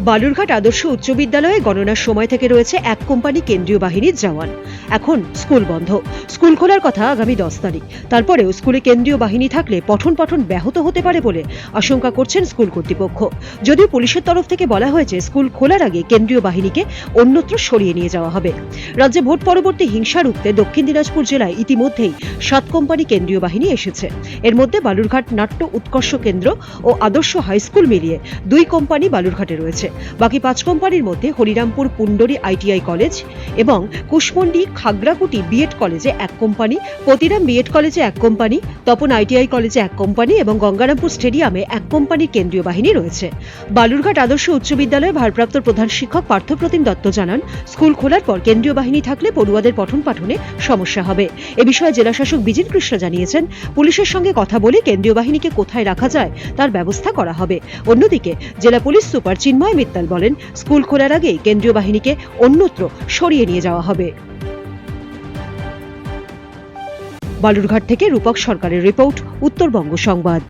বালুরঘাট আদর্শ উচ্চ বিদ্যালয়ে গণনার সময় থেকে রয়েছে এক কোম্পানি কেন্দ্রীয় বাহিনীর জওয়ান। এখন স্কুল বন্ধ। স্কুল খোলার কথা আগামী দশ তারিখ। তারপরেও স্কুলে কেন্দ্রীয় বাহিনী থাকলে পঠন পাঠন ব্যাহত হতে পারে বলে আশঙ্কা করছেন স্কুল কর্তৃপক্ষ। যদিও পুলিশের তরফ থেকে বলা হয়েছে, স্কুল খোলার আগে কেন্দ্রীয় বাহিনীকে অন্যত্র সরিয়ে নিয়ে যাওয়া হবে। রাজ্যে ভোট পরবর্তী হিংসা রুখতে দক্ষিণ দিনাজপুর জেলায় ইতিমধ্যেই সাত কোম্পানি কেন্দ্রীয় বাহিনী এসেছে। এর মধ্যে বালুরঘাট নাট্য উৎকর্ষ কেন্দ্র ও আদর্শ হাই স্কুল মিলিয়ে দুই কোম্পানি বালুরঘাটে রয়েছে। বাকি পাঁচ কোম্পানির মধ্যে হরিরামপুর, পুন্ডরি, আইটিআই কলেজ এবং কুশমন্ডি, খাগড়াকুটি বিএড কলেজে এক কোম্পানি পতিরাম বিএড কলেজে এক কোম্পানি, তপন আইটিআই কলেজে এক কোম্পানি এবং গঙ্গারামপুর স্টেডিয়ামে এক কোম্পানির কেন্দ্রীয় বাহিনী রয়েছে। বালুরঘাট আদর্শ উচ্চ বিদ্যালয়ে ভারপ্রাপ্ত প্রধান শিক্ষক পার্থপ্রতিম দত্ত জানান, স্কুল খোলার পর কেন্দ্রীয় বাহিনী থাকলে পড়ুয়াদের পঠন পাঠনে সমস্যা হবে। এ বিষয়ে জেলাশাসক বিজিন কৃষ্ণ জানিয়েছেন, পুলিশের সঙ্গে কথা বলে কেন্দ্রীয় বাহিনীকে কোথায় রাখা যায় তার ব্যবস্থা করা হবে। অন্যদিকে জেলা পুলিশ সুপার চিন্ময় মিত্তাল বলেন, স্কুল খোলার আগে কেন্দ্রীয় বাহিনীকে অন্যত্র সরিয়ে নিয়ে যাওয়া হবে। বালুরঘাট থেকে রূপক সরকারের রিপোর্ট, উত্তরবঙ্গ সংবাদ।